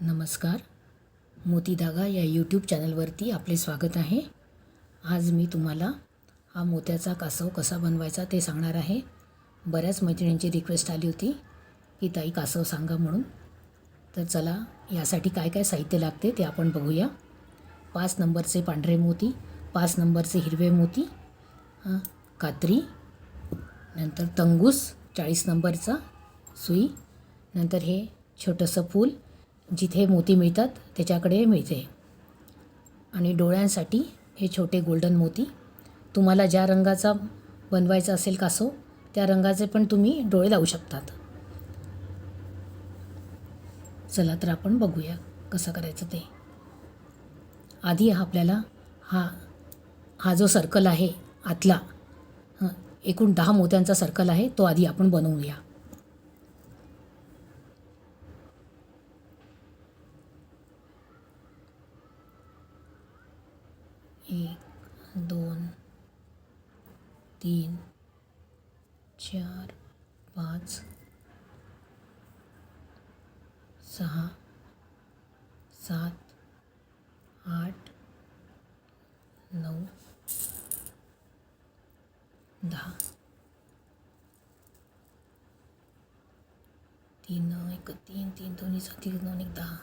नमस्कार. मोती धागा या यूट्यूब चॅनलवरती आपले स्वागत आहे. आज मी तुम्हाला हा मोत्याचा कासव कसा बनवायचा ते सांगणार आहे. बऱ्याच मैत्रिणींची रिक्वेस्ट आली होती की ताई कासव सांगा म्हणून. तर चला यासाठी काय काय साहित्य लागते ते आपण बघूया. पाच नंबरचे पांढरे मोती पाच नंबरचे हिरवे मोती कात्री नंतर तंगूस चाळीस नंबरचा सुई नंतर हे छोटंसं फूल जिथे मोती मिळतात त्याच्याकडे मिळते. आणि डोळ्यांसाठी हे छोटे गोल्डन मोती. तुम्हाला ज्या रंगाचा बनवायचा असेल कासो त्या रंगाचे पण तुम्ही डोळे लावू शकतात. चला तर आपण बघूया कसं करायचं ते. आधी हा आपल्याला हा हा जो सर्कल आहे आतला एकूण दहा मोत्यांचा सर्कल आहे तो आधी आपण बनवूया एक दोन तीन चार पाच सहा सात आठ नऊ दहा. तीन एक तीन तीन दोन्ही तीन दोन एक दहा.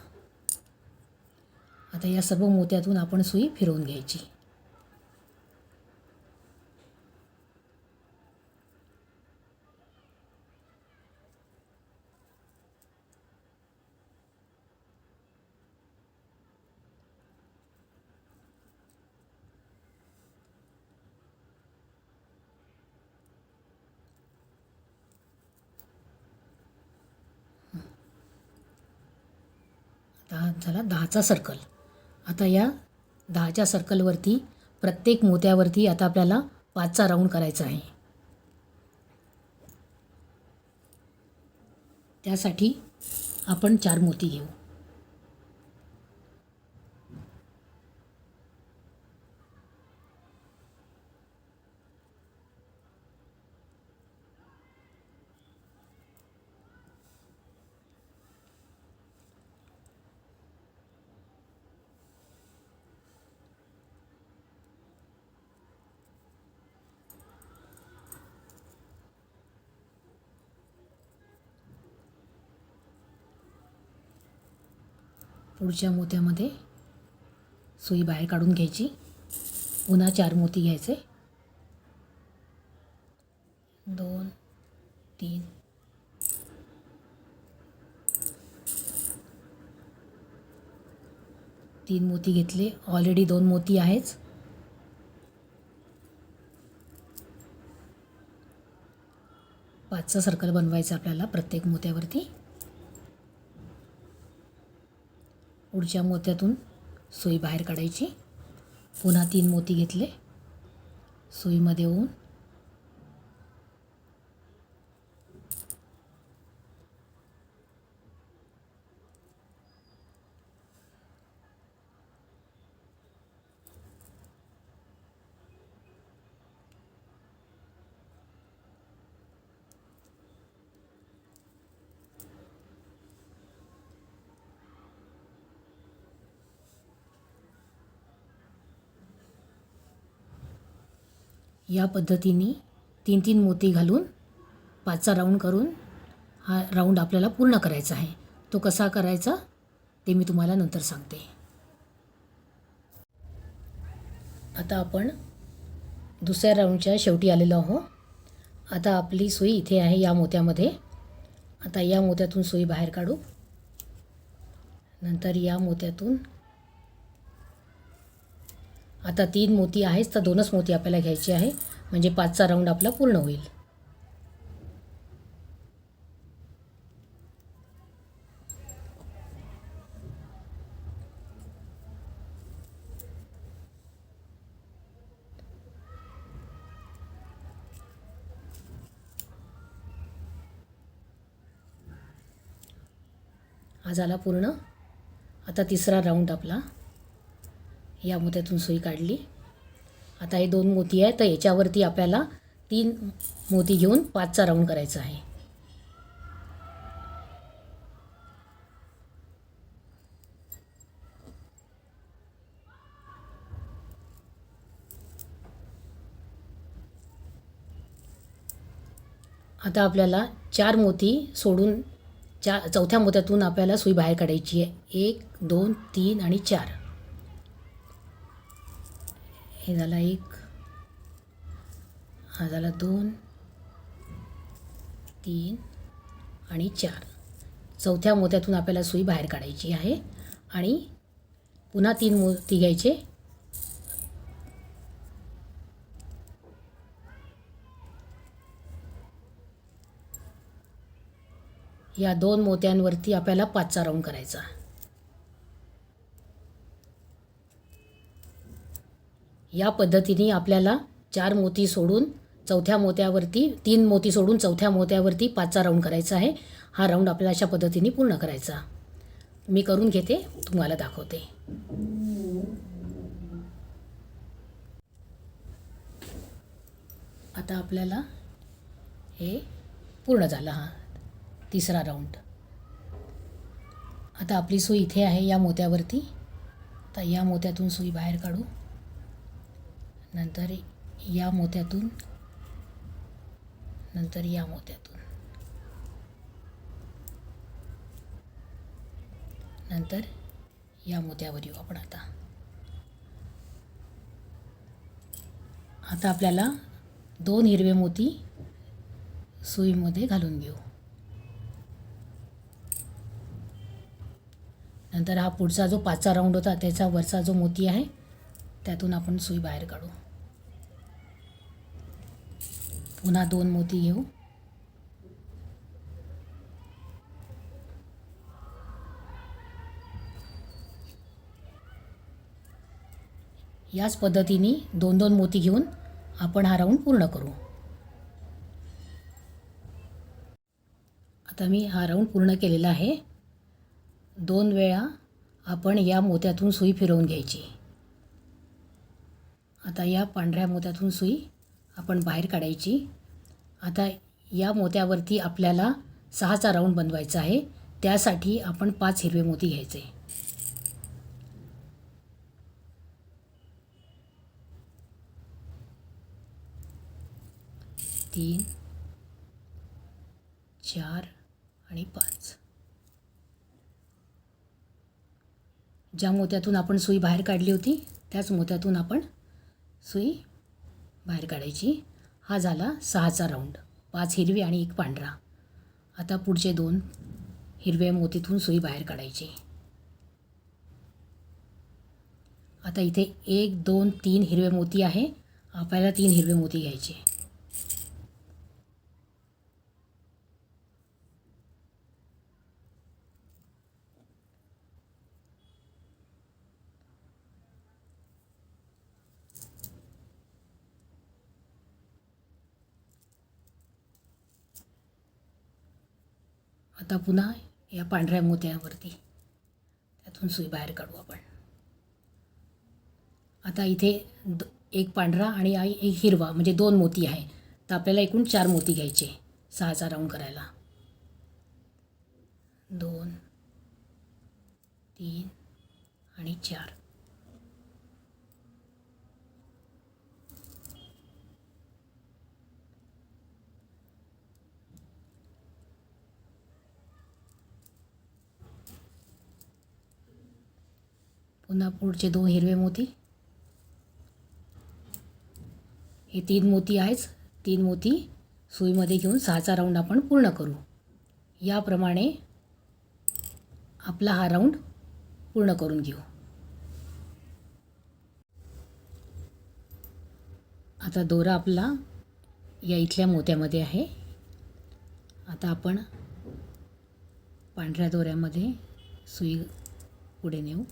आता या सर्व मोत्यातून आपण सुई फिरवून घ्यायची. दहा झाला दहाचा सर्कल आता या दहाच्या सर्कलवरती प्रत्येक मोत्यावरती आता आपल्याला पाचचा राऊंड करायचा आहे. त्यासाठी आपण चार मोती घेऊ. पुढच्या मोत्यामध्ये सुई बाहेर काढून घ्यायची. पुन्हा चार मोती घ्यायचे. दोन तीन. तीन मोती घेतले. ऑलरेडी दोन मोती आहेच. पाचचं सर्कल बनवायचं आपल्याला प्रत्येक मोत्यावरती. पुढच्या मोत्यातून सुई बाहेर काढायची. पुन्हा तीन मोती घेतले. सुईमध्ये होऊन या पद्धतीने तीन तीन मोती घालून पाचचा राऊंड करून हा राऊंड आपल्याला पूर्ण करायचा आहे. तो कसा करायचा ते मी तुम्हाला नंतर सांगते. आता आपण दुसऱ्या राऊंडच्या शेवटी आलेलो आहोत. आता आपली सुई इथे आहे या मोत्यामध्ये. आता या मोत्यातून सुई बाहेर काढू. नंतर या मोत्यातून आता तीन मोती आहेच तर दोनच मोती आपल्याला घ्यायचे आहे. म्हणजे पाचचा राऊंड आपला पूर्ण होईल. हा झाला पूर्ण. आता तिसरा राऊंड आपला. या मोत्यातून सुई काढली. आता हे दोन मोती आहे तर याच्यावरती आपल्याला तीन मोती घेऊन पाचचा राऊंड करायचा आहे. आता आपल्याला चार मोती सोडून चार चौथ्या मोत्यातून आपल्याला सुई बाहेर काढायची आहे. एक दोन तीन आणि चार. हे झाला एक हा झाला दोन तीन आणि चार. चौथ्या मोत्यातून आपल्याला सुई बाहेर काढायची आहे आणि पुन्हा तीन मोती घ्यायचे. या दोन मोत्यांवरती आपल्याला पाचचा राऊंड करायचा. या पद्धतीने आपल्याला चार मोती सोडून चौथ्या मोत्यावरती तीन मोती सोडून चौथ्या मोत्यावरती पाचचा राऊंड करायचा आहे. हा राऊंड आपल्याला अशा पद्धतीने पूर्ण करायचा. मी करून घेते तुम्हाला दाखवते. आता आपल्याला हे पूर्ण झालं हा तिसरा राऊंड आता आपली सुई इथे आहे या मोत्यावरती. तर या मोत्यातून सुई बाहेर काढू. नंतर या मोत्यातून नंतर या मोत्यातून. नंतर या मोत्यावर येऊ आपण आता. आता आपल्याला दोन हिरवे मोती सुईमध्ये घालून घेऊ. नंतर हा पुढचा जो पाचचा राऊंड होता त्याचा वरचा जो मोती आहे त्यातून आपण सुई बाहेर काढू. पुन्हा दोन मोती घेऊ. याच पद्धतीने दोन दोन मोती घेऊन आपण हा राऊंड पूर्ण करू. आता मी हा राऊंड पूर्ण केलेला आहे. दोन वेळा आपण या मोत्यातून सुई फिरवून घ्यायची. आता या पांढऱ्या मोत्यातून सुई आपण बाहेर काढायची. आता या मोत्यावरती आपल्याला सहाचा राऊंड बनवायचा आहे. त्यासाठी आपण पाच हिरवे मोती घ्यायचे. तीन चार आणि पाच. ज्या मोत्यातून आपण सुई बाहेर काढली होती त्याच मोत्यातून आपण सुई बाहेर काढायची. हा झाला सहाचा राऊंड पाच हिरवे आणि एक पांढरा. आता पुढचे दोन हिरव्या मोतीतून सुई बाहेर काढायची. आता इथे एक दोन तीन हिरवे मोती आहे. आपल्याला तीन हिरवे मोती घ्यायचे. आता पुन्हा या पांढऱ्या मोत्यावरती. त्यातून सुई बाहेर काढू आपण. आता इथे द एक पांढरा आणि आई एक हिरवा म्हणजे दोन मोती आहे तर आपल्याला एकूण चार मोती घ्यायचे सहाचा राऊंड करायला. दोन तीन आणि चार. पुन्हा पुढचे दोन हिरवे मोती. हे तीन मोती आहेच. तीन मोती सुईमध्ये घेऊन सहाचा राऊंड आपण पूर्ण करू. याप्रमाणे आपला हा राऊंड पूर्ण करून घेऊ. आता दोरा आपला या इथल्या मोत्यामध्ये आहे. आता आपण पांढऱ्या दोऱ्यामध्ये सुई पुढे नेऊ.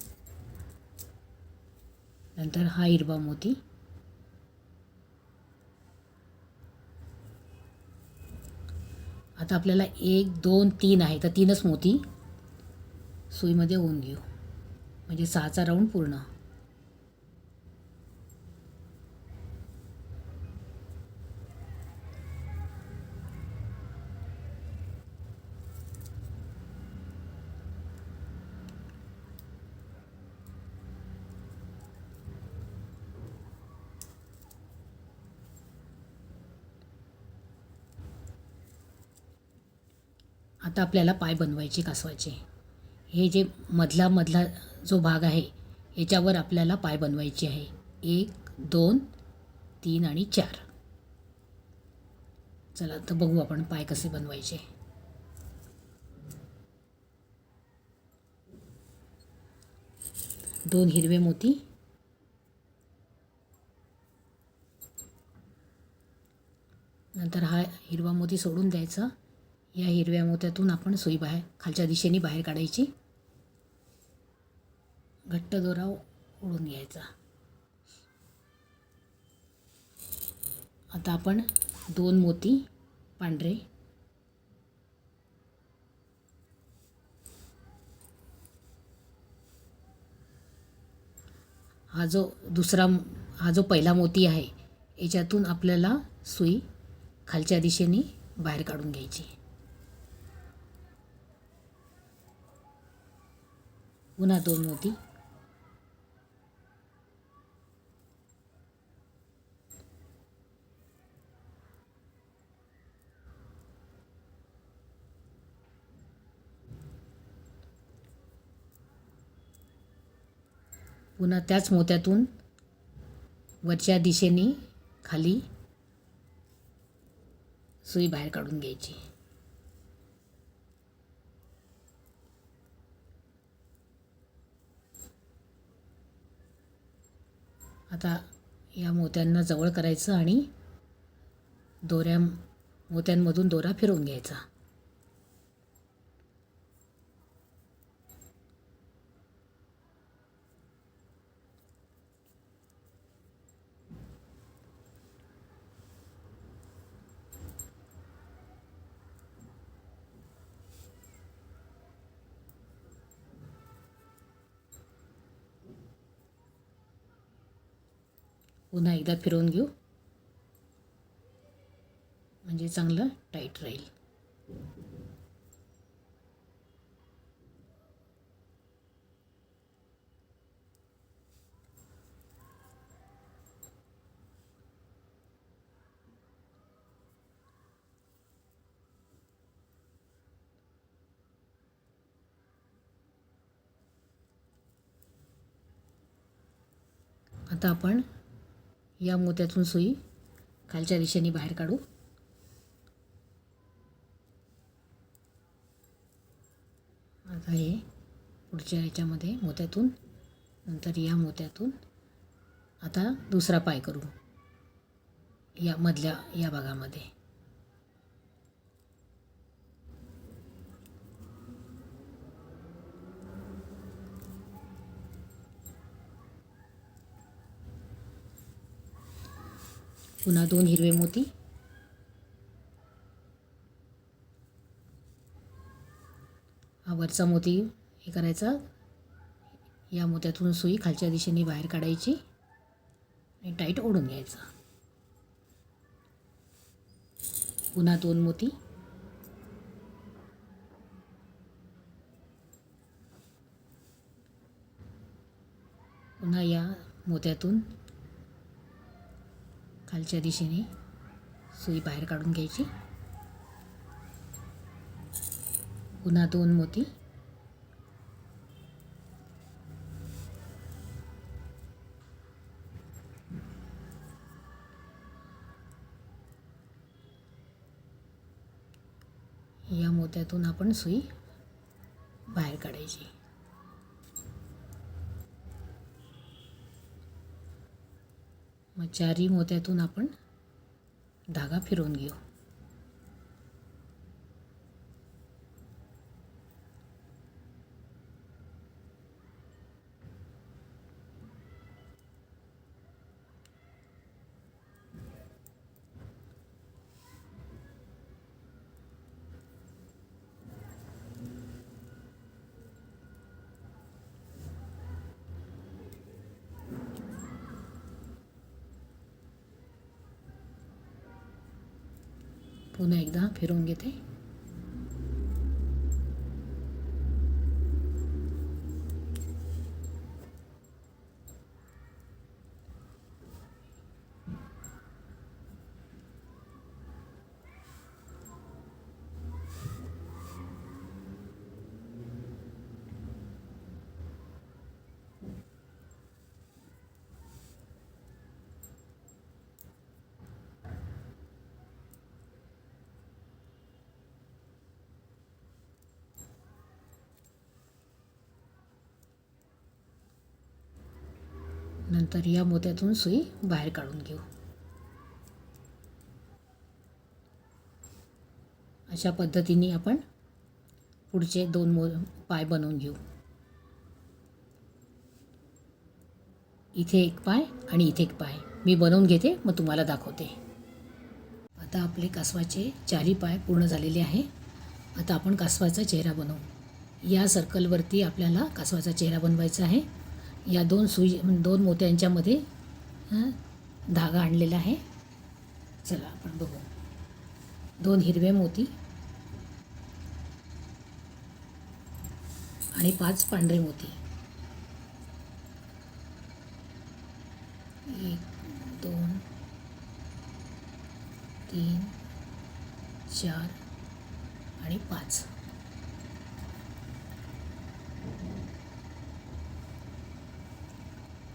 नंतर हा हिरवा मोती. आता आपल्याला एक दोन तीन आहे तर तीनच मोती सुईमध्ये होऊन घेऊ. म्हणजे सहाचा राऊंड पूर्ण. आता आपल्याला पाय बनवायचे कासवाचे हे जे मधला मधला जो भाग आहे याच्यावर आपल्याला पाय बनवायचे आहे. एक दोन तीन आणि चार. चला तर बघू आपण पाय कसे बनवायचे. दोन हिरवे मोती. नंतर हा हिरवा मोती सोडून द्यायचा. या हिरव्या मोत्यातून आपण सुई बाहेर खालच्या दिशेने बाहेर काढायची. घट्ट दोरा ओढून घ्यायचा. आता आपण दोन मोती पांढरे. हा जो दुसरा हा जो पहिला मोती आहे याच्यातून आपल्याला सुई खालच्या दिशेने बाहेर काढून घ्यायची. पुन्हा दोन मोती पुन्हा त्याच मोत्यातून वरच्या दिशेने खाली सुई बाहेर काढून घ्यायची. आता या मोत्यांना जवळ करायचं आणि दोऱ्या मोत्यांमधून दोरा फिरवून घ्यायचा. पुन्हा एकदा फिरवून घेऊ. म्हणजे चांगलं टाईट राहील. आता आपण या मोत्यातून सुई खालच्या दिशेने बाहेर काढू. आता हे पुढच्या ह्याच्यामध्ये मोत्यातून नंतर या मोत्यातून आता दुसरा पाय करू. या मधल्या या भागामध्ये. पुन्हा दोन हिरवे मोती. हा वरचा मोती हे करायचा. या मोत्यातून सुई खालच्या दिशेने बाहेर काढायची. आणि टाईट ओढून घ्यायचा. पुन्हा दोन मोती. पुन्हा या मोत्यातून खालच्या दिशेने सुई बाहेर काढून घ्यायची. पुन्हा दोन मोती. या मोत्यातून आपण सुई बाहेर काढायची मग चारही मोत्यातून आपण धागा फिरवून घेऊ. पुन्हा एकदा फिरून घेते. तर या मोत्यातून सुई बाहेर काढून घेऊ. अशा पद्धतीने आपण पुढचे दोन मो पाय बनवून घेऊ. इथे एक पाय आणि इथे एक पाय. मी बनवून घेते मग तुम्हाला दाखवते. आता आपले कासवाचे चारही पाय पूर्ण झालेले आहे. आता आपण कासवाचा चेहरा बनवू. या सर्कलवरती आपल्याला कासवाचा चेहरा बनवायचा आहे. या दोन सुई दोन मोत्यांच्यामध्ये धागा आणलेला आहे. चला आपण बघू. दोन हिरवे मोती आणि पाच पांढरे मोती. एक दोन तीन चार आणि पाच.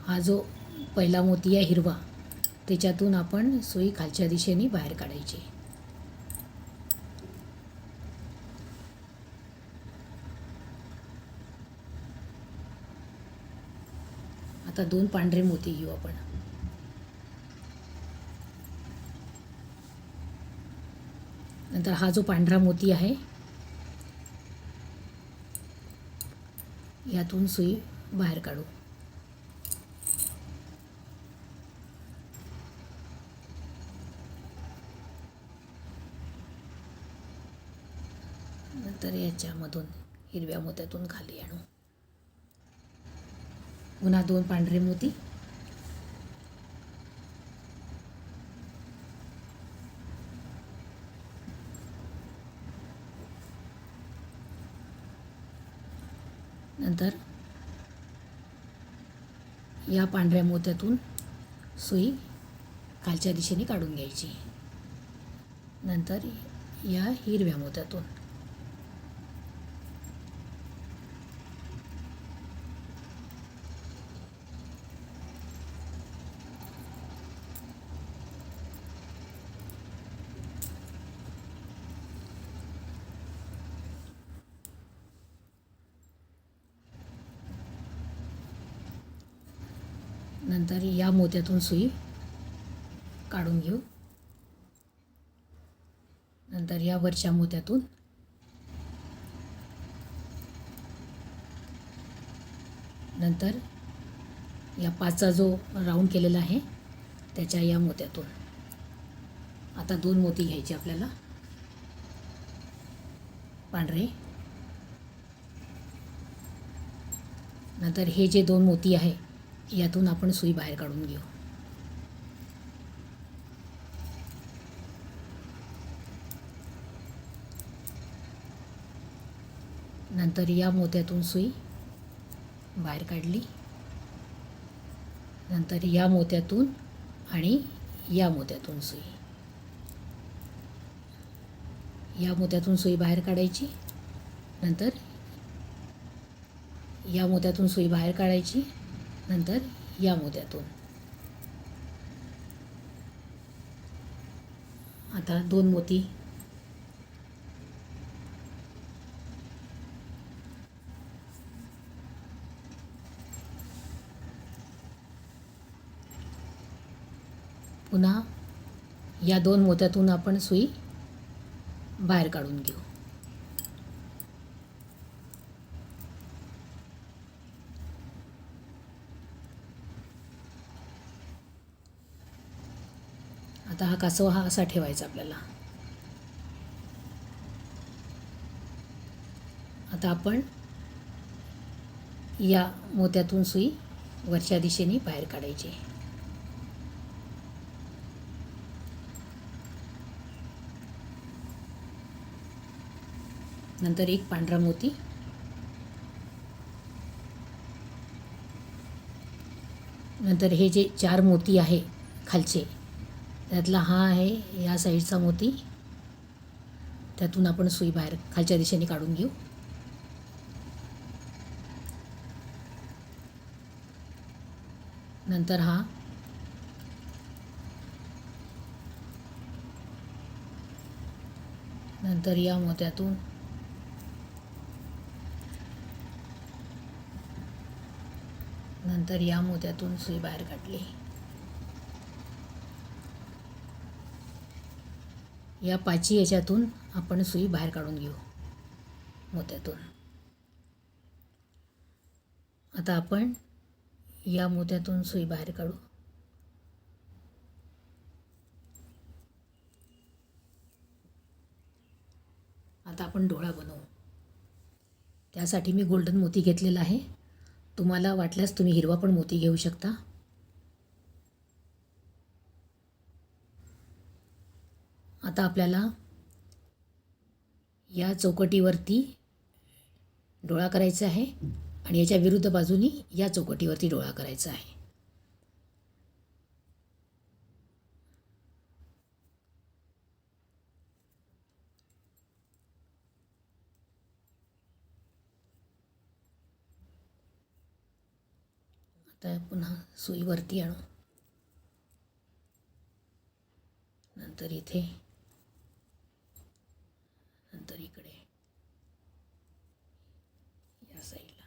हा जो पहिला मोती आहे हिरवा त्याच्यातून आपण सुई खालच्या दिशेने बाहेर काढायची. आता दोन पांढरे मोती घेऊ आपण. नंतर हा जो पांढरा मोती आहे यातून सुई बाहेर काढू. तर याच्यामधून हिरव्या मोत्यातून खाली आणू. पुन्हा दोन पांढरे मोती. नंतर या पांढऱ्या मोत्यातून सुई खालच्या दिशेने काढून घ्यायची. नंतर या हिरव्या मोत्यातून नंतर या मोत्यातून सुई काढून घेऊ. नंतर या वरच्या मोत्यातून नंतर या पाचचा जो राऊंड केलेला आहे त्याच्या या मोत्यातून. आता दोन मोती घ्यायचे आपल्याला. पांढरे. नंतर हे जे दोन मोती आहे यातून आपण सुई बाहेर काढून घेऊ. नंतर या मोत्यातून सुई बाहेर काढली. नंतर या मोत्यातून आणि या मोत्यातून सुई. या मोत्यातून सुई बाहेर काढायची. नंतर या मोत्यातून सुई बाहेर काढायची. नंतर या मोत्यातून आता दोन मोती. पुन्हा या दोन मोत्यातून आपण सुई बाहेर काढून घेऊ आता हा कासव हा असा ठेवायचा आपल्याला. आता आपण या मोत्यातून सुई वरच्या दिशेने बाहेर काढायची. नंतर एक पांढरा मोती. नंतर हे जे चार मोती आहे खालचे त्यातला हा आहे या साईडचा मोती. त्यातून आपण सुई बाहेर खालच्या दिशेने काढून घेऊ. नंतर हा. नंतर या मोत्यातून. नंतर या मोत्यातून सुई बाहेर काढली. या पाची याच्यातून आपण सुई बाहेर काढून घेऊ. मोत्यातून. आता आपण या मोत्यातून सुई बाहेर काढू. आता आपण डोळा बनवू. त्यासाठी मी गोल्डन मोती घेतलेला आहे. तुम्हाला वाटल्यास तुम्ही हिरवा पण मोती घेऊ शकता. आता आपल्याला या चौकटीवरती डोळा करायचा आहे आणि याच्या विरुद्ध बाजूनी या चौकटीवरती डोळा करायचा आहे. आता पुन्हा सुईवरती आणू. नंतर इथे नंतर इकडे. या साईडला.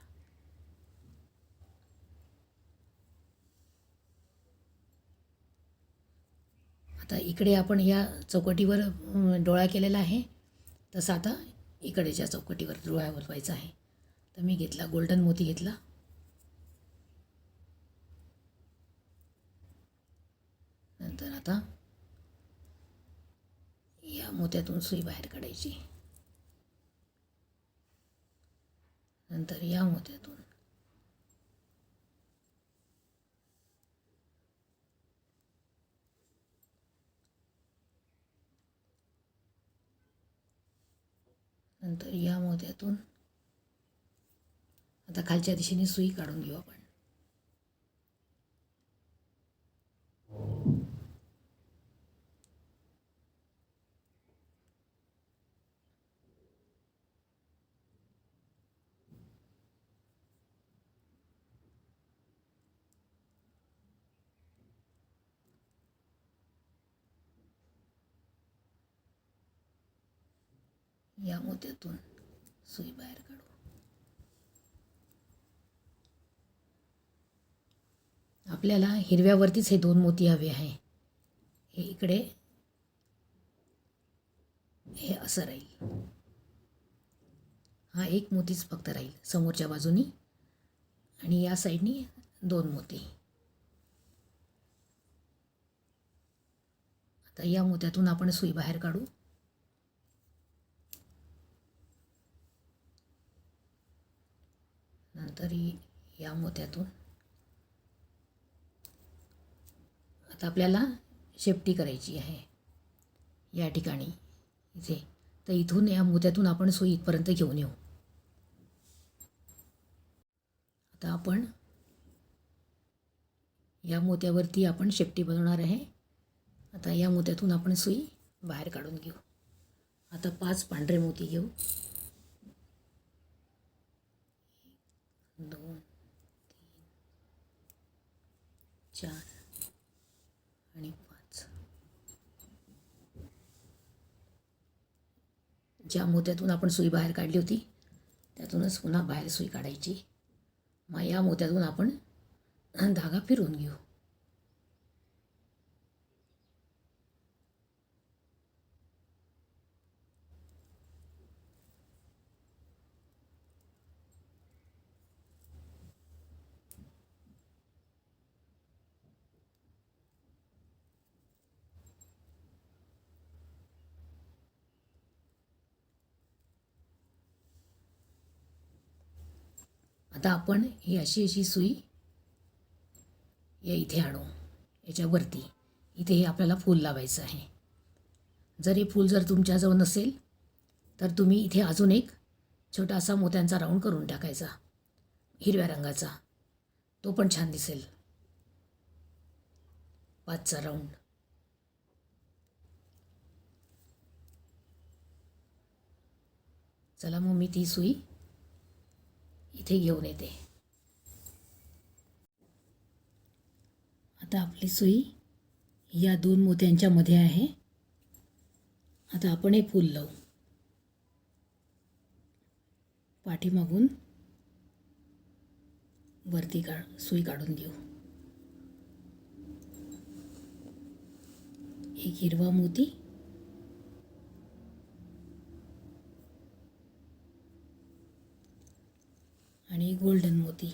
आता इकडे आपण या चौकटीवर डोळा केलेला आहे. तसं आता इकडेच्या चौकटीवर डोळा बोलवायचा आहे. तर मी घेतला गोल्डन मोती घेतला. नंतर आता या मोत्यातून सुई बाहेर काढायची. नंतर या मोत्यातून नंतर या मोत्यातून आता खालच्या दिशेने सुई काढून घेऊ आपण. या मोत्यातून सुई बाहेर काढू. आपल्याला हिरव्यावरतीच हे दोन मोती हवे आहे. हे इकडे हे असं राहील. हा एक मोतीच फक्त राहील समोरच्या बाजूनी आणि या साईडनी दोन मोती. आता या मोत्यातून आपण सुई बाहेर काढू. तरी या मोत्यातून. आता आपल्याला शेपटी करायची आहे. या ठिकाणी इथे. तर इथून या मोत्यातून आपण सोई इथपर्यंत घेऊन येऊ. आता आपण या मोत्यावरती आपण शेपटी बनवणार आहे. आता या मोत्यातून आपण सुई बाहेर काढून घेऊ. आता पाच पांढरे मोती घेऊ. दोन तीन चार आणि पाच. ज्या मोत्यातून आपण सुई बाहेर काढली होती त्यातूनच पुन्हा बाहेर सुई काढायची. मग या मोत्यातून आपण धागा फिरवून घेऊ. आता आपण ही अशी अशी सुई या इथे आणू. याच्यावरती. इथे हे आपल्याला फूल लावायचं आहे. जर हे फूल जर तुमच्याजवळ नसेल तर तुम्ही इथे अजून एक छोटासा मोत्यांचा राऊंड करून टाकायचा. हिरव्या रंगाचा. तो पण छान दिसेल. पाचचा राऊंड. चला मग मी ती सुई इथे घेऊन येते. आता आपली सुई या दोन मोत्यांच्या मध्ये आहे. आता आपण हे फूल लावू. पाठीमागून वरती काढ सुई काढून देऊ. एक हिरवा मोती आणि गोल्डन मोती.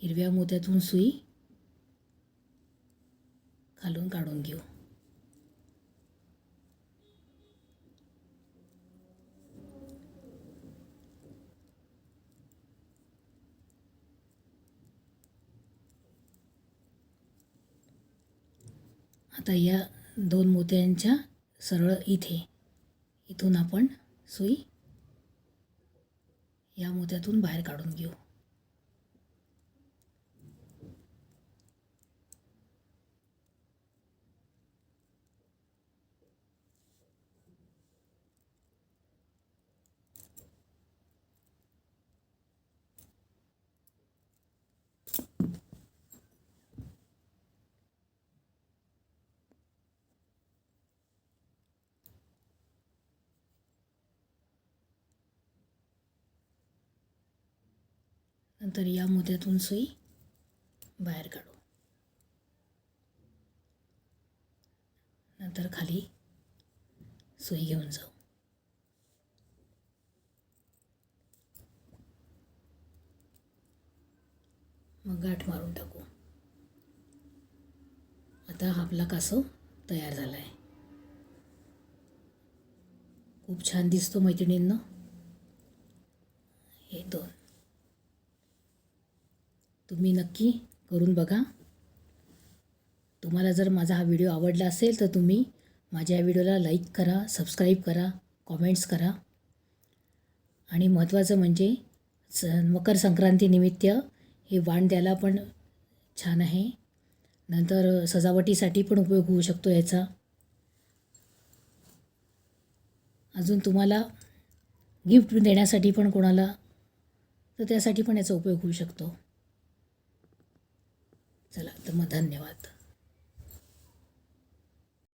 हिरव्या मोत्यातून सुई खालून काढून घेऊ. आता या दोन मोत्यांच्या सरळ इथे. इथून आपण सुई या मोत्यातून बाहेर काढून घेऊ. तर या मोत्यातून सुई बाहेर काढू. नंतर खाली सुई घेऊन जाऊ. मग गाठ मारून टाकू. आता हा आपला कासव तयार झाला आहे खूप छान दिसतो मैत्रिणींना. हे दोन. तुम्ही नक्की करून बघा. तुम्हाला जर माझा हा व्हिडिओ आवडला असेल तर तुम्ही माझ्या या व्हिडिओला लाईक करा सबस्क्राईब करा कॉमेंट्स करा. आणि महत्त्वाचं म्हणजे स मकर संक्रांतीनिमित्त हे वाण द्यायला पण छान आहे. नंतर सजावटीसाठी पण उपयोग होऊ शकतो याचा. अजून तुम्हाला गिफ्ट देण्यासाठी पण कोणाला तर त्यासाठी पण याचा उपयोग होऊ शकतो. चला तर मग धन्यवाद.